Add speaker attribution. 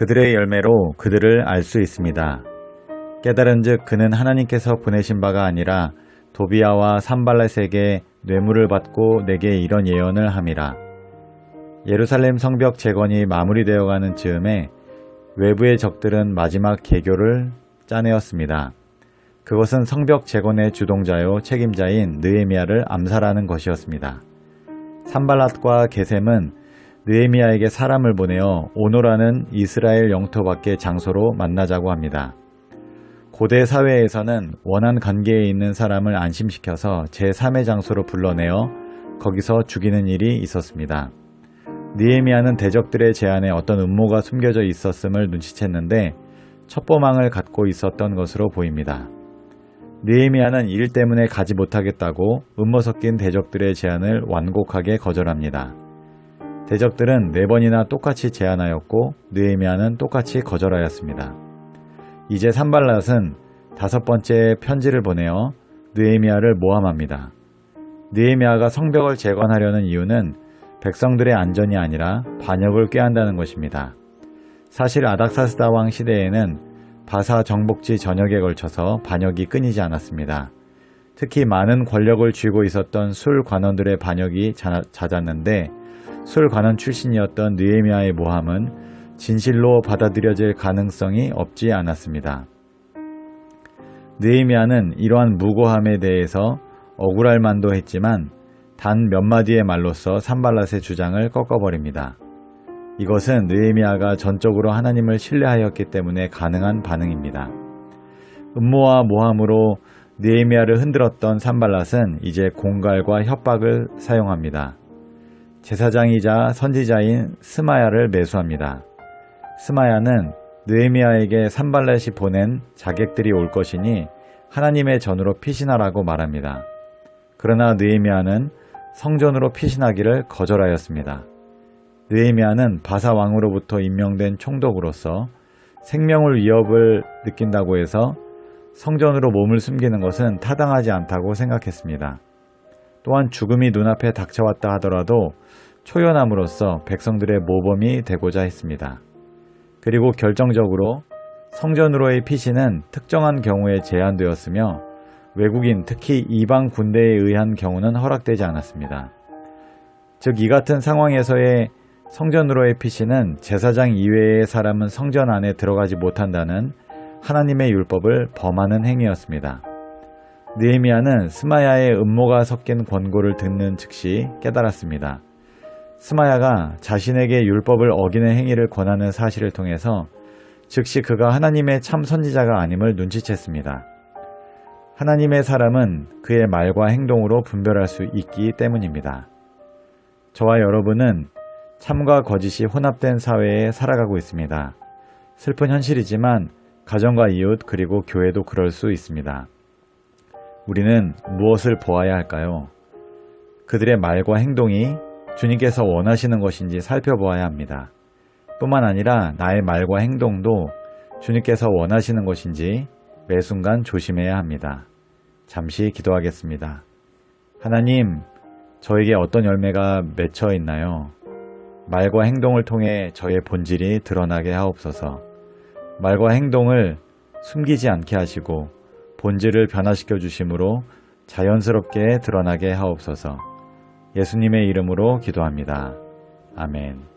Speaker 1: 그들의 열매로 그들을 알 수 있습니다. 깨달은즉 그는 하나님께서 보내신 바가 아니라 도비아와 산발렛에게 뇌물을 받고 내게 이런 예언을 함이라. 예루살렘 성벽 재건이 마무리되어 가는 즈음에 외부의 적들은 마지막 개교를 짜내었습니다. 그것은 성벽 재건의 주동자요 책임자인 느에미아를 암살하는 것이었습니다. 산발랏과 게셈은 느에미아에게 사람을 보내어 오노라는 이스라엘 영토 밖의 장소로 만나자고 합니다. 고대 사회에서는 원한 관계에 있는 사람을 안심시켜서 제3의 장소로 불러내어 거기서 죽이는 일이 있었습니다. 느에미아는 대적들의 제안에 어떤 음모가 숨겨져 있었음을 눈치챘는데 첩보망을 갖고 있었던 것으로 보입니다. 느에미아는 일 때문에 가지 못하겠다고 음모 섞인 대적들의 제안을 완곡하게 거절합니다. 대적들은 네 번이나 똑같이 제안하였고 느에미아는 똑같이 거절하였습니다. 이제 산발랏은 다섯 번째 편지를 보내어 느에미아를 모함합니다. 느에미아가 성벽을 재건하려는 이유는 백성들의 안전이 아니라 반역을 꾀한다는 것입니다. 사실 아닥사스다 왕 시대에는 바사 정복지 전역에 걸쳐서 반역이 끊이지 않았습니다. 특히 많은 권력을 쥐고 있었던 술 관원들의 반역이 잦았는데 술 관원 출신이었던 느에미아의 모함은 진실로 받아들여질 가능성이 없지 않았습니다. 느에미아는 이러한 무고함에 대해서 억울할 만도 했지만 단 몇 마디의 말로써 산발랏의 주장을 꺾어버립니다. 이것은 느에미아가 전적으로 하나님을 신뢰하였기 때문에 가능한 반응입니다. 음모와 모함으로 느에미아를 흔들었던 산발랏은 이제 공갈과 협박을 사용합니다. 제사장이자 선지자인 스마야를 매수합니다. 스마야는 느에미아에게 산발렛이 보낸 자객들이 올 것이니 하나님의 전으로 피신하라고 말합니다. 그러나 느에미아는 성전으로 피신하기를 거절하였습니다. 느에미아는 바사 왕으로부터 임명된 총독으로서 생명을 위협을 느낀다고 해서 성전으로 몸을 숨기는 것은 타당하지 않다고 생각했습니다. 또한 죽음이 눈앞에 닥쳐왔다 하더라도 초연함으로써 백성들의 모범이 되고자 했습니다. 그리고 결정적으로 성전으로의 피신은 특정한 경우에 제한되었으며 외국인 특히 이방 군대에 의한 경우는 허락되지 않았습니다. 즉 이 같은 상황에서의 성전으로의 피신은 제사장 이외의 사람은 성전 안에 들어가지 못한다는 하나님의 율법을 범하는 행위였습니다. 느헤미야는 스마야의 음모가 섞인 권고를 듣는 즉시 깨달았습니다. 스마야가 자신에게 율법을 어기는 행위를 권하는 사실을 통해서 즉시 그가 하나님의 참 선지자가 아님을 눈치챘습니다. 하나님의 사람은 그의 말과 행동으로 분별할 수 있기 때문입니다. 저와 여러분은 참과 거짓이 혼합된 사회에 살아가고 있습니다. 슬픈 현실이지만 가정과 이웃 그리고 교회도 그럴 수 있습니다. 우리는 무엇을 보아야 할까요? 그들의 말과 행동이 주님께서 원하시는 것인지 살펴보아야 합니다. 뿐만 아니라 나의 말과 행동도 주님께서 원하시는 것인지 매 순간 조심해야 합니다. 잠시 기도하겠습니다. 하나님, 저에게 어떤 열매가 맺혀 있나요? 말과 행동을 통해 저의 본질이 드러나게 하옵소서. 말과 행동을 숨기지 않게 하시고 본질을 변화시켜 주심으로 자연스럽게 드러나게 하옵소서. 예수님의 이름으로 기도합니다. 아멘.